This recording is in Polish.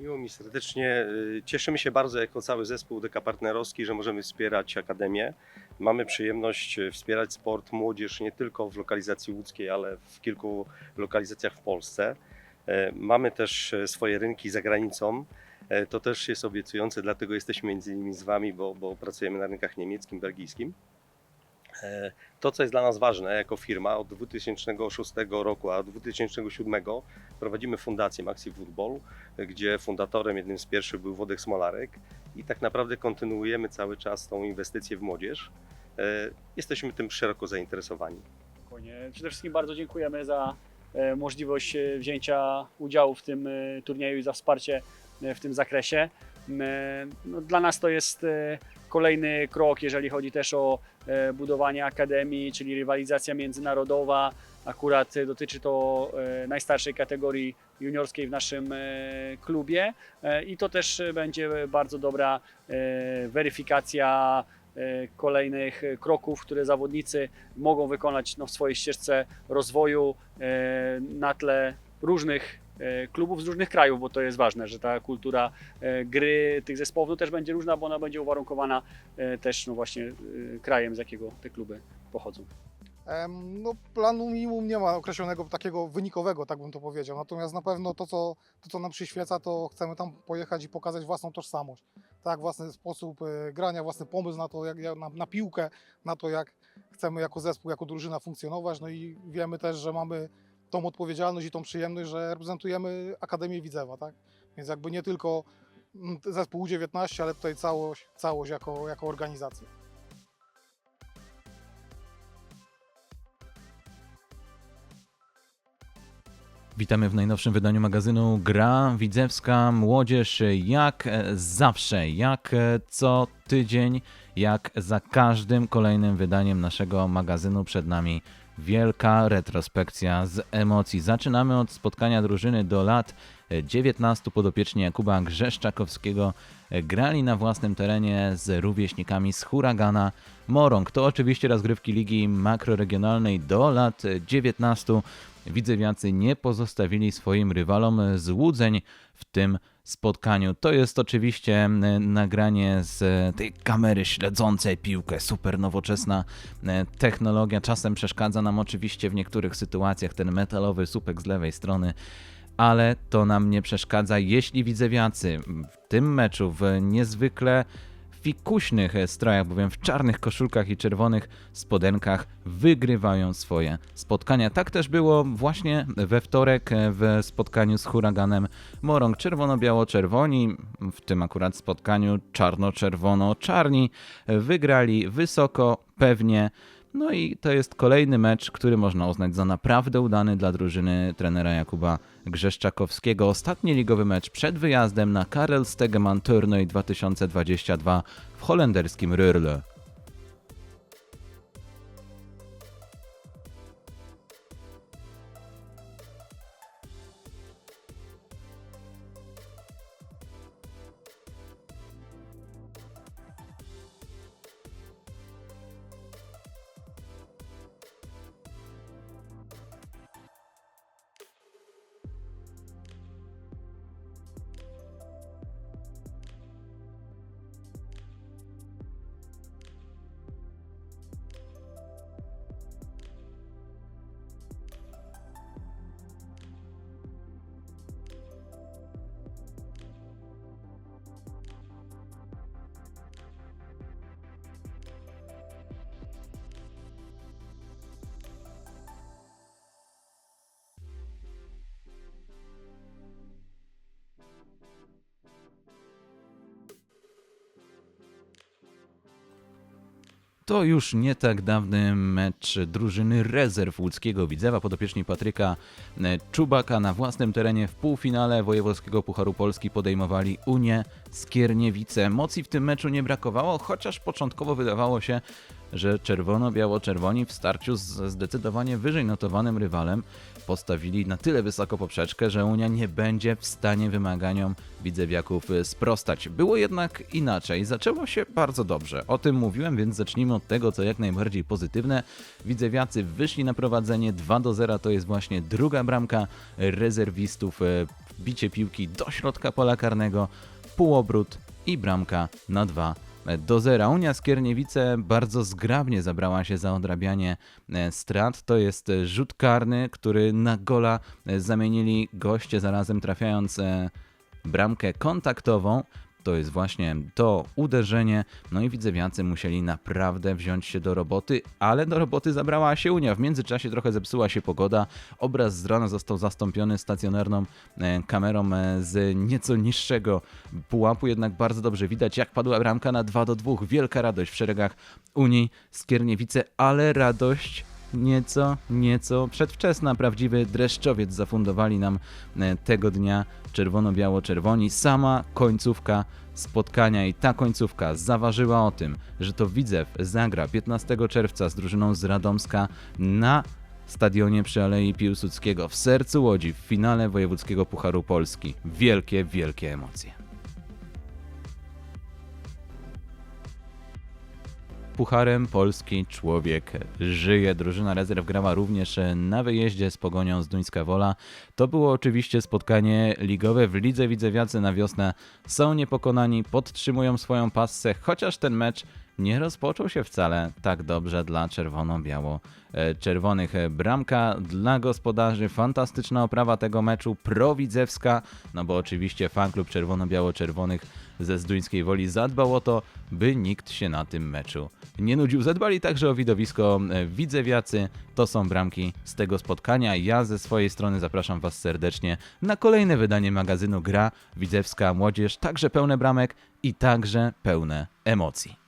Miło mi serdecznie. Y, Cieszymy się bardzo jako cały zespół DK Partnerowski, że możemy wspierać Akademię. Mamy przyjemność y, wspierać sport młodzież nie tylko w lokalizacji łódzkiej, ale w kilku lokalizacjach w Polsce. E, Mamy też swoje rynki za granicą. To też jest obiecujące, dlatego jesteśmy między innymi z Wami, bo, bo pracujemy na rynkach niemieckim, belgijskim. E, To, co jest dla nas ważne jako firma, od 2006 roku, a od 2007 prowadzimy fundację Maxi Football, gdzie fundatorem jednym z pierwszych był Wodek Smolarek i tak naprawdę kontynuujemy cały czas tą inwestycję w młodzież. E, Jesteśmy tym szeroko zainteresowani. Przede wszystkim bardzo dziękujemy za e, możliwość wzięcia udziału w tym turnieju i za wsparcie w tym zakresie. E, No, dla nas to jest e, kolejny krok, jeżeli chodzi też o e, budowanie akademii, czyli rywalizacja międzynarodowa. Akurat dotyczy to najstarszej kategorii juniorskiej w naszym klubie i to też będzie bardzo dobra weryfikacja kolejnych kroków, które zawodnicy mogą wykonać no, w swojej ścieżce rozwoju na tle różnych klubów z różnych krajów, bo to jest ważne, że ta kultura e, gry tych zespołów no, też będzie różna, bo ona będzie uwarunkowana e, też no, właśnie e, krajem, z jakiego te kluby pochodzą. No, planu minimum nie ma określonego takiego wynikowego, tak bym to powiedział. Natomiast na pewno to co, to, co nam przyświeca, to chcemy tam pojechać i pokazać własną tożsamość. Tak, własny sposób e, grania, własny pomysł na to, jak na, na piłkę, na to, jak chcemy jako zespół, jako drużyna funkcjonować. No i wiemy też, że mamy tą odpowiedzialność i tą przyjemność, że reprezentujemy Akademię Widzewa, tak? Więc jakby nie tylko mm, zespół U19, ale tutaj całość, całość jako, jako organizacja. Witamy w najnowszym wydaniu magazynu Gra Widzewska Młodzież jak e, zawsze, jak e, co tydzień, jak za każdym kolejnym wydaniem naszego magazynu przed nami wielka retrospekcja z emocji. Zaczynamy od spotkania drużyny do lat e, 19 podopieczni Jakuba Grzeszczakowskiego grali na własnym terenie z rówieśnikami z Huragana Morąg. To oczywiście rozgrywki ligi makroregionalnej do lat e, 19. Widzewiacy nie pozostawili swoim rywalom złudzeń w tym spotkaniu. To jest oczywiście m, nagranie z e, tej kamery śledzącej piłkę. Super nowoczesna e, technologia. Czasem przeszkadza nam oczywiście w niektórych sytuacjach ten metalowy słupek z lewej strony. Ale to nam nie przeszkadza, jeśli widzewiacy w tym meczu w niezwykle fikuśnych strojach, bowiem w czarnych koszulkach i czerwonych spodenkach wygrywają swoje spotkania. Tak też było właśnie we wtorek w spotkaniu z huraganem Morąg. Czerwono-biało-czerwoni, w tym akurat spotkaniu czarno-czerwono-czarni, wygrali wysoko, pewnie. No i to jest kolejny mecz, który można uznać za naprawdę udany dla drużyny trenera Jakuba Grzeszczakowskiego. Ostatni ligowy mecz przed wyjazdem na Karel Stegeman Tournoi 2022 w holenderskim Rurle. To już nie tak dawny mecz drużyny rezerw łódzkiego Widzewa podopieczni Patryka e, Czubaka na własnym terenie w półfinale Wojewódzkiego Pucharu Polski podejmowali Unię Skierniewice. Mocji w tym meczu nie brakowało, chociaż początkowo wydawało się, że czerwono-biało-czerwoni w starciu z zdecydowanie wyżej notowanym rywalem postawili na tyle wysoko poprzeczkę, że Unia nie będzie w stanie wymaganiom widzewiaków sprostać. Było jednak inaczej. Zaczęło się bardzo dobrze. O tym mówiłem, więc zacznijmy od tego, co jak najbardziej pozytywne. Widzewiacy wyszli na prowadzenie 2 do 0. To jest właśnie druga bramka rezerwistów y, bicie piłki do środka pola karnego, półobrót i bramka na 2 do zera. Unia Skierniewice bardzo zgrabnie zabrała się za odrabianie e, strat. To jest e, rzut karny, który na gola e, zamienili goście, zarazem trafiając bramkę kontaktową. To jest właśnie to uderzenie. No i widzewiacy musieli naprawdę wziąć się do roboty, ale do roboty zabrała się Unia. W międzyczasie trochę zepsuła się pogoda. Obraz z rana został zastąpiony stacjonarną e, kamerą e, z nieco niższego pułapu, jednak bardzo dobrze widać, jak padła bramka na 2 do 2. Wielka radość w szeregach Unii Skierniewice, ale radość nieco, nieco przedwczesna. Prawdziwy dreszczowiec zafundowali nam e, tego dnia czerwono-biało-czerwoni. Sama końcówka spotkania i ta końcówka zaważyła o tym, że to Widzew zagra 15 czerwca z drużyną z Radomska na stadionie przy Alei Piłsudskiego w sercu Łodzi w finale Wojewódzkiego Pucharu Polski. Wielkie, wielkie emocje. Pucharem Polski człowiek żyje. Drużyna rezerw grała również na wyjeździe z Pogonią z Duńska Wola. To było oczywiście spotkanie ligowe w Lidze Widzewiacy na wiosnę. Są niepokonani, podtrzymują swoją passę, chociaż ten mecz nie rozpoczął się wcale tak dobrze dla czerwono-biało-czerwonych. Bramka dla gospodarzy, fantastyczna oprawa tego meczu, prowidzewska, no bo oczywiście fanklub czerwono-biało-czerwonych ze Zduńskiej Woli zadbał o to, by nikt się na tym meczu nie nudził. Zadbali także o widowisko e, widzewiacy. To są bramki z tego spotkania. Ja ze swojej strony zapraszam Was serdecznie na kolejne wydanie magazynu Gra Widzewska Młodzież, także pełne bramek i także pełne emocji.